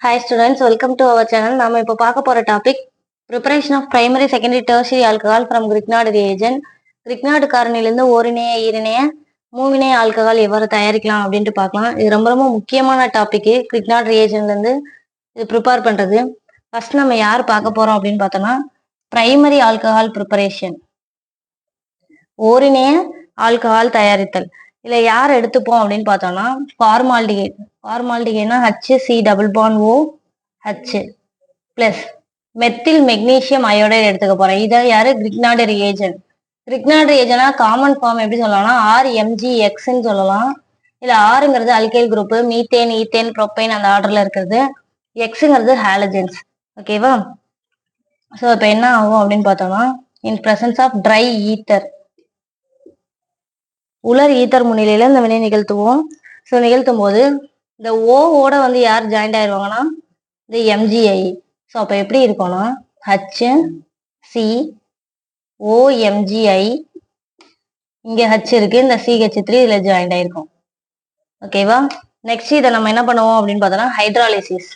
Hi students welcome to our channel நாம இப்போ பார்க்க போற topic preparation of primary secondary tertiary alcohol from Grignard reagent Grignard காரணிலிருந்து ஓரிணைய ஈரிணைய மூவிணைய ஆல்கஹால் எவ்வாறு தயாரிக்கலாம் அப்படின்ட்டு பார்க்கலாம். இது ரொம்ப ரொம்ப முக்கியமான டாபிக் கிரிக்னாடு ரியேஜன்லேருந்து இது ப்ரிப்பேர் பண்ணுறது ஃபர்ஸ்ட் நம்ம யார் பார்க்க போறோம் அப்படின்னு பார்த்தோம்னா பிரைமரி ஆல்கஹால் ப்ரிப்பரேஷன் ஓரிணைய ஆல்கஹால் தயாரித்தல். இதுல யார் எடுத்துப்போம் அப்படின்னு பார்த்தோம்னா formaldehyde ஃபார்மால்டிகேட்னா H C double bond O H plus methyl magnesium iodide எடுத்துக்க போறேன். இதை யாரு? கிரிக்னாடு ரியேஜன் கிரிக்னாடு ரியேஜனா காமன் ஃபார்ம் எப்படி சொல்லலாம்னா ஆர் எம்ஜி எக்ஸ்ன்னு சொல்லலாம். இல்ல ஆறுங்கிறது alkyl group methane ethane propane அந்த ஆர்டர்ல இருக்கிறது. எக்ஸுங்கிறது ஹாலஜன்ஸ் ஓகேவா ஸோ இப்போ என்ன ஆகும் அப்படின்னு பார்த்தோம்னா in presence of dry ether உலர் ஈத்தர் முன்னிலையில இந்த வினை நிகழ்த்துவோம். ஸோ நிகழ்த்தும் போது இந்த ஓவோட வந்து யார் ஜாயிண்ட் ஆயிடுவாங்கன்னா இந்த எம்ஜிஐ ஸோ அப்போ எப்படி இருக்கும்னா ஹச் சி ஓஎம்ஜிஐ இங்கே ஹச் இருக்கு இந்த சிஹெச் த்ரீ இதில் ஜாயிண்ட் ஆயிருக்கும். ஓகேவா நெக்ஸ்ட் இதை நம்ம என்ன பண்ணுவோம் அப்படின்னு பார்த்தோம்னா ஹைட்ராலிசிஸ்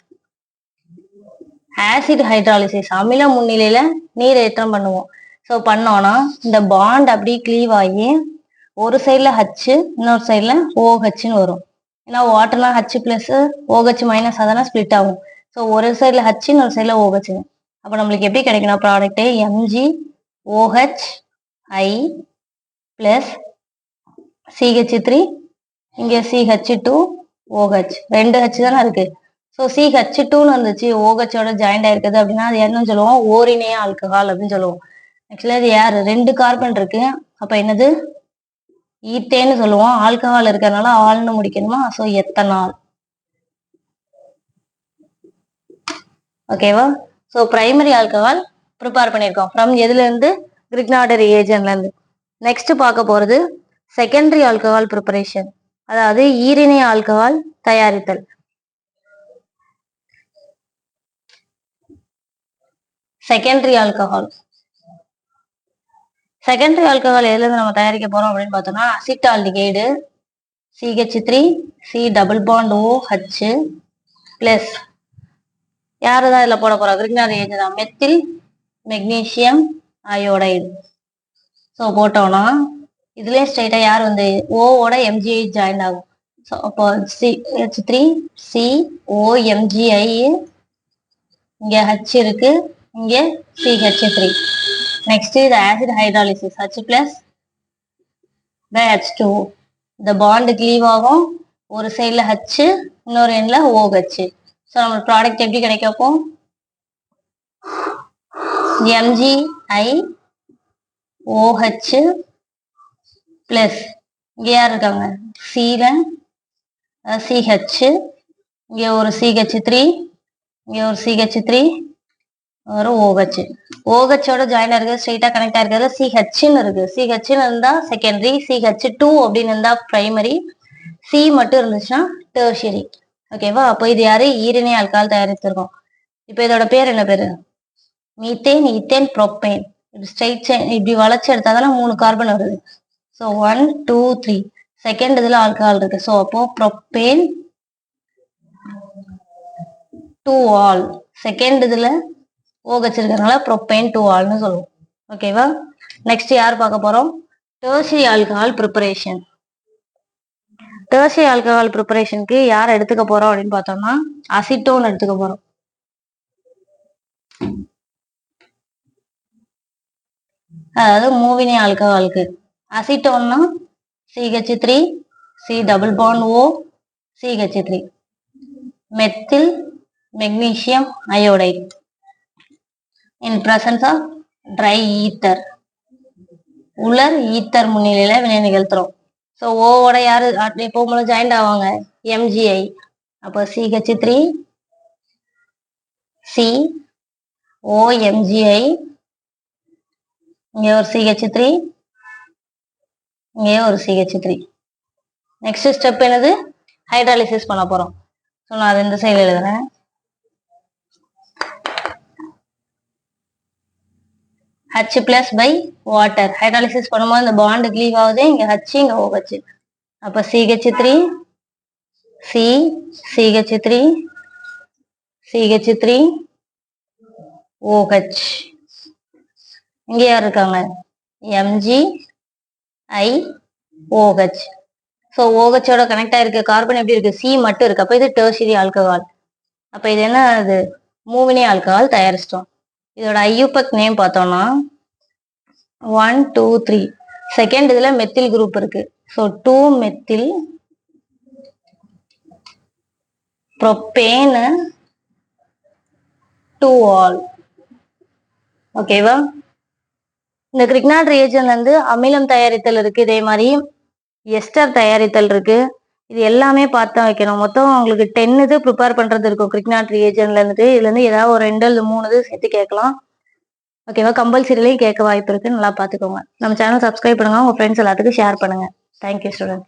ஆசிட் ஹைட்ராலிசிஸ் அமில முன்னிலையில நீர் ஏற்றம் பண்ணுவோம். ஸோ பண்ணோம்னா இந்த பாண்ட் அப்படி கிளீவ் ஆகி ஒரு சைடில் ஹச் இன்னொரு சைடில் ஓஹெச்னு வரும். ஏன்னா வாட்டர்லாம் H plus O H minus அதெல்லாம் ஸ்ப்ளிட் ஆகும். ஸோ ஒரு சைடில் ஹச் இன்னொரு சைடில் ஓஹெச் அப்போ நம்மளுக்கு எப்படி கிடைக்கணும் product MG OH I plus CH three இங்கே சிஹெச் டூ ஓஹெச் ரெண்டு ஹெச் தானே இருக்கு. ஸோ சிஹெச் டூன்னு வந்துச்சு ஓஹெச்சோட ஜாயிண்ட் ஆயிருக்குது அப்படின்னா அது என்னன்னு சொல்லுவோம்? ஓரினே ஆல்கஹால் அப்படின்னு சொல்லுவோம். ஆக்சுவலி அது யார்? ரெண்டு கார்பன் இருக்கு. அப்போ என்னது? ஈத்தேன்னு சொல்லுவோம். ஆல்கஹால் இருக்கிறதுனால ஆள்னு முடிக்கணுமா? So ethanol. ஓகேவா? ஸோ பிரைமரி ஆல்கஹால் ப்ரிப்பேர் பண்ணியிருக்கோம். ஃப்ரம் எதுல இருந்து கிரிக்னாடு ரியேஜன்ல இருந்து நெக்ஸ்ட் பார்க்க போறது செகண்டரி ஆல்கஹால் ப்ரிப்பரேஷன் அதாவது ஈரிணை ஆல்கஹால் தயாரித்தல். செகண்டரி ஆல்கஹால் செகண்டரி ஆல்கஹால் எதுலேருந்து நம்ம தயாரிக்க போறோம் அப்படின்னு பார்த்தோம்னா acetaldehyde CH three C double bond O H plus யாரு தான் இதில் போட போகிறோம் கிரிக்னார் ஏஜ் தான். மெத்தில் மெக்னீசியம் அயோடைடு ஸோ போட்டோம்னா இதுலேயே ஸ்ட்ரைட்டாக யார் வந்து ஓவோட எம்ஜிஐ ஜாயின் ஆகும். ஸோ அப்போ C H three C O MGI இங்கே ஹச் இருக்குது இங்கே சிஹெச் த்ரீ நெக்ஸ்ட் இது acid hydrolysis H plus the H two இந்த பாண்டு கிளீவ் ஆகும். ஒரு சைடில் ஹச் இன்னொரு எண்டில் ஓஹெச் ஸோ நம்ம ப்ராடக்ட் எப்படி கிடைக்கப்போம் எம்ஜிஐ ஓஹெச் பிளஸ் இங்கே யார் இருக்காங்க? சீரன் சிஹெச் இங்கே ஒரு சிஹெச் த்ரீ இங்கே ஒரு சிஹெச் த்ரீ வரும் ஓஹெச் ஓஹெச்சோட ஜாயின் இருக்குது ஸ்ட்ரெயிட்டாக கனெக்ட் ஆயிருக்கிறது சிஹெச்னு இருக்கு. சிஹெச்னு இருந்தா செகண்டரி சிஹெச் டூ அப்படின்னு இருந்தா பிரைமரி சி மட்டும் இருந்துச்சுன்னா டேர்ஷரி ஓகேவா அப்போ இது யாரு? ஈரனே ஆல்கால் தயாரித்திருக்கோம். இப்போ இதோட பேர் என்ன பேரு? மீத்தேன் ஈத்தேன் ப்ரொப்பேன் இப்படி ஸ்ட்ரைட் இப்படி வளைச்சு எடுத்தாதானே மூணு கார்பன் வருது. So one two three second இதுல ஆல்கஹால் இருக்கு. ஸோ அப்போ ப்ரொப்பேன் டூ ஆல் செகண்ட் இதுல ஓகச் வச்சிருக்கிறதுனால ப்ரொப்பேன் டூ ஆல்னு சொல்லுவோம். ஓகேவா நெக்ஸ்ட் யார் பார்க்க போறோம்? Tertiary alcohol preparation tertiary alcohol ப்ரிப்பரேஷனுக்கு யார் எடுத்துக்க போறோம் அப்படின்னு பார்த்தோம்னா அசிட்டோன் எடுத்துக்க போறோம். அதாவது மூவினி ஆல்கஹாலுக்கு அசிட்டோன்னா CH three C double bond O CH three methyl magnesium iodide in presence of dry ether உலர் ஈத்தர் முன்னிலையில வினை நிகழ்த்துறோம். ஸோ ஓவோட யாரு எப்பவும் ஜாயிண்ட் ஆவாங்க? எம்ஜிஐ அப்போ சிஹெச் த்ரீ சி ஓஎம்ஜிஐ இங்கே ஒரு சிஹெச் த்ரீ இங்கே ஒரு C H three next step என்னது? ஹைட்ராலிசிஸ் பண்ண போகிறோம் ஸோ நான் அது இந்த சைடில் எழுதுறேன். H plus by water hydrolysis பண்ணும்போது இந்த பாண்டு கிளீவ் ஆகுது. இங்க ஹச் இங்க ஓஹெச் அப்ப CH three C CH three CH three OH இங்க யார் இருக்காங்க? எம்ஜி ஐ ஓஹெச் ஸோ ஓஹெச்சோட கனெக்ட் ஆயிருக்க. கார்பன் எப்படி இருக்கு? சி மட்டும் இருக்கு. அப்போ இது டெர்ஷரி ஆல்கஹால் அப்போ இது என்ன அது மூவினி ஆல்கஹால் தயாரிச்சிட்டோம். இதோட ஐயூபக் நேம் பார்த்தோம்னா ஒன் டூ த்ரீ செகண்ட் இதுல மெத்தில் குரூப் இருக்கு. So two methyl propane two ol ஓகேவா இந்த கிரிக்னாட் ரியேஜன்ல வந்து அமிலம் தயாரித்தல் இருக்கு. இதே மாதிரி எஸ்டர் தயாரித்தல் இருக்கு. இது எல்லாமே பார்த்து தான் வைக்கணும். மொத்தம் உங்களுக்கு டென் இது ப்ரிப்பேர் பண்றது இருக்கும். கிரிக்னாட் ரியேஜன்ல இருந்துட்டு இதுல இருந்து ஏதாவது ஒரு ரெண்டு அல்லது மூணு இது சேர்த்து கேட்கலாம். ஓகேவா கம்பல்சரிலையும் கேட்க வாய்ப்பு இருக்கு. நல்லா பார்த்துக்கோங்க. நம்ம சேனல் சப்ஸ்கிரைப் பண்ணுங்க. உங்க ஃப்ரெண்ட்ஸ் எல்லாத்துக்கும் ஷேர் பண்ணுங்க. Thank you student